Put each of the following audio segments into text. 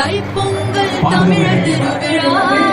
தைப்பொங்கல் தமிழர் திருவிழா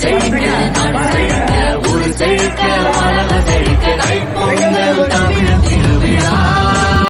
Six, Six